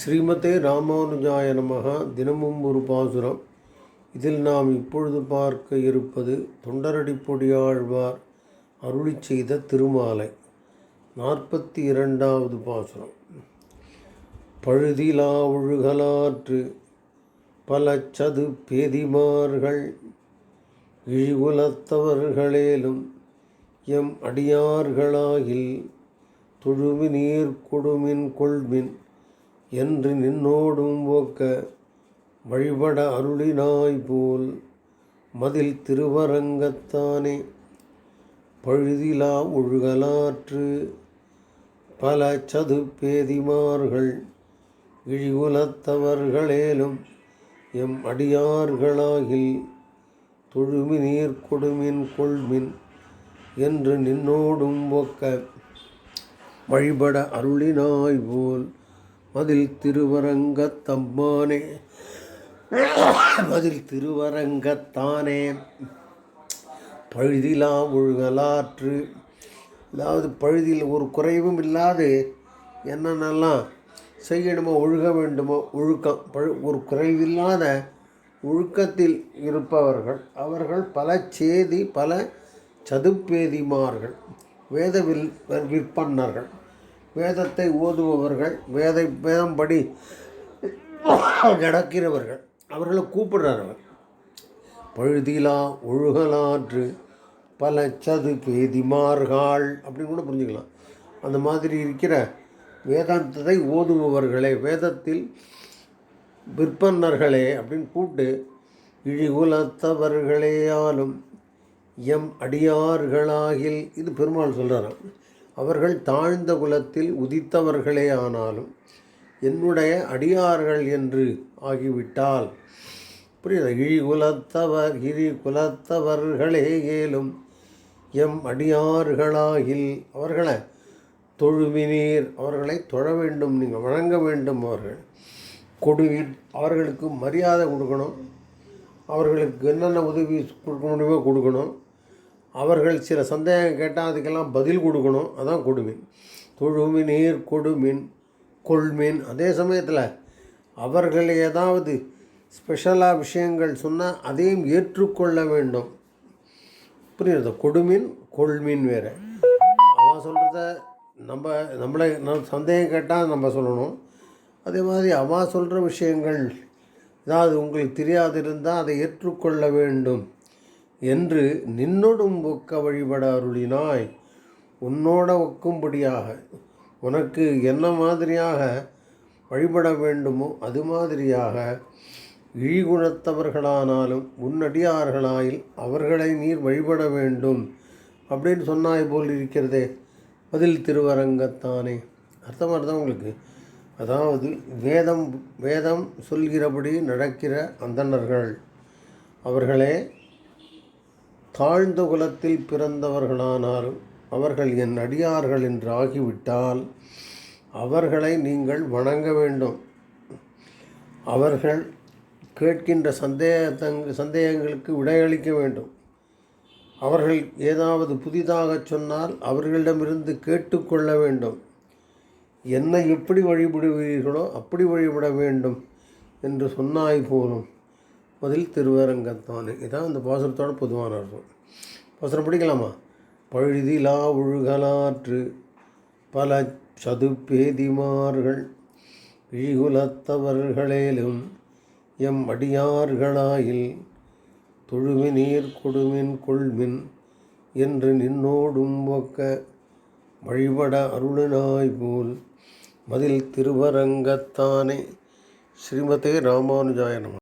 ஸ்ரீமதே ராமானுஜாய நமக தினமும் ஒரு பாசுரம். இதில் நாம் இப்பொழுது பார்க்க இருப்பது தொண்டரடிப்பொடியாழ்வார் அருளி செய்த திருமாலை. நாற்பத்தி இரண்டாவது பாசுரம். பழுதிலா ஒழுகலாற்று பல சது பேதிமார்கள் இழிகுலத்தவர்களேலும் எம் அடியார்களாகில் தொழுமி நீர் கொடுமின் கொள்மின் என்று நின்னோடும் ஓக்க வழிபட அருளினாய் போல் மதில் திருவரங்கத்தானே. பழுதிலா ஒழுகலாற்று பல சதுப்பேதிமார்கள் இழிகுலத்தவர்களேலும் எம் அடியார்களாகில் தொழுமி நீர் கொடுமின் கொள்மின் என்று நின்னோடும் ஒக்க வழிபட அருளினாய் போல் மதில் திருவரங்கத்தம்மானே. மதில் திருவரங்கத்தானே. பழுதிலா ஒழுகலாற்று. அதாவது பழுதியில் ஒரு குறைவும் இல்லாது என்னென்னலாம் செய்யணுமோ ஒழுக வேண்டுமோ ஒழுக்கம். பழு ஒரு குறைவில்லாத ஒழுக்கத்தில் இருப்பவர்கள் அவர்கள் பல சேதி பல சதுப்பேதிமார்கள் வேதவில் விற்பன்னர்கள். வேதத்தை ஓதுபவர்கள் வேதை வேதம்படி நடக்கிறவர்கள். அவர்களை கூப்பிடுறார் அவர் பழுதிலா ஒழுகலாற்று பல சது பேதிமார்கள் அப்படின்னு கூட புரிஞ்சுக்கலாம். அந்த மாதிரி இருக்கிற வேதாந்தத்தை ஓதுபவர்களே வேதத்தில் விற்பன்னர்களே அப்படின்னு கூப்பிட்டு இழிகுலத்தவர்களேயாலும் எம் அடியார்களாகில் இது பெருமாள் சொல்கிறாராம் அவர்கள் தாழ்ந்த குலத்தில் உதித்தவர்களே ஆனாலும் என்னுடைய அடியார்கள் என்று ஆகிவிட்டால். புரியுதா? இழிகுலத்தவர் இரு குலத்தவர்களே ஏலும் எம் அடியார்களாகில் அவர்களை தொழுவினீர் அவர்களை தொழ வேண்டும் நீங்கள் வழங்க வேண்டும் அவர்கள். கொடுவீர் அவர்களுக்கு மரியாதை கொடுக்கணும். அவர்களுக்கு என்னென்ன உதவி கொடுக்க முடியுமோ கொடுக்கணும். அவர்கள் சில சந்தேகம் கேட்டால் அதுக்கெல்லாம் பதில் கொடுக்கணும். அதான் கொடுமின் தொழுமின் நீர் கொடுமின் கொள்மின். அதே சமயத்தில் அவர்கள் ஏதாவது ஸ்பெஷலாக விஷயங்கள் சொன்னால் அதையும் ஏற்றுக்கொள்ள வேண்டும். புரியுது கொடுமின் கொள்மின் வேறு. அவன் சொல்கிறத நம்ம நம்மளை நம்ம சந்தேகம் கேட்டால் நம்ம சொல்லணும். அதே மாதிரி அவன் சொல்கிற விஷயங்கள் ஏதாவது உங்களுக்கு தெரியாது இருந்தால் அதை ஏற்றுக்கொள்ள வேண்டும். என்று நின்னொடும் ஒக்க வழிபட அருளினாய். உன்னோட ஒக்கும்படியாக உனக்கு என்ன மாதிரியாக வழிபட வேண்டுமோ அது மாதிரியாக இழிகுணத்தவர்களானாலும் உன்னடியார்களாயில் அவர்களை நீர் வழிபட வேண்டும் அப்படின்னு சொன்னாய் போல் இருக்கிறதே. பதில் திருவரங்கத்தானே. அர்த்தம் அர்த்தம் உங்களுக்கு? அதாவது வேதம் வேதம் சொல்கிறபடி நடக்கிற அந்தணர்கள். அவர்களே தாழ்ந்த குலத்தில் பிறந்தவர்களானாலும் அவர்கள் என் அடியார்கள் என்று ஆகிவிட்டால் அவர்களை நீங்கள் வணங்க வேண்டும். அவர்கள் கேட்கின்ற சந்தேகத்தங் சந்தேகங்களுக்கு விடையளிக்க வேண்டும். அவர்கள் ஏதாவது புதிதாக சொன்னால் அவர்களிடமிருந்து கேட்டுக்கொள்ள வேண்டும். என்னை எப்படி வழிபடுவீர்களோ அப்படி வழிபட வேண்டும் என்று சொன்னாய் போலும் பதில் திருவரங்கத்தானு. இதான் அந்த பாசுரத்தோட பொதுவான அர்த்தம். பாசுரம் படிக்கலாமா? பழுதிலா ஒழுகலாற்று பல சதுப்பேதிமார்கள் இழிகுலத்தவர்களேலும் எம் அடியார்களாயில் தொழுமி நீர் கொடுமின் கொள்மின் என்று நின்னோடும் ஒக்க வழிபட அருளனாய் போல் மதில் திருவரங்கத்தானே. ஸ்ரீமதே ராமானுஜாய நம.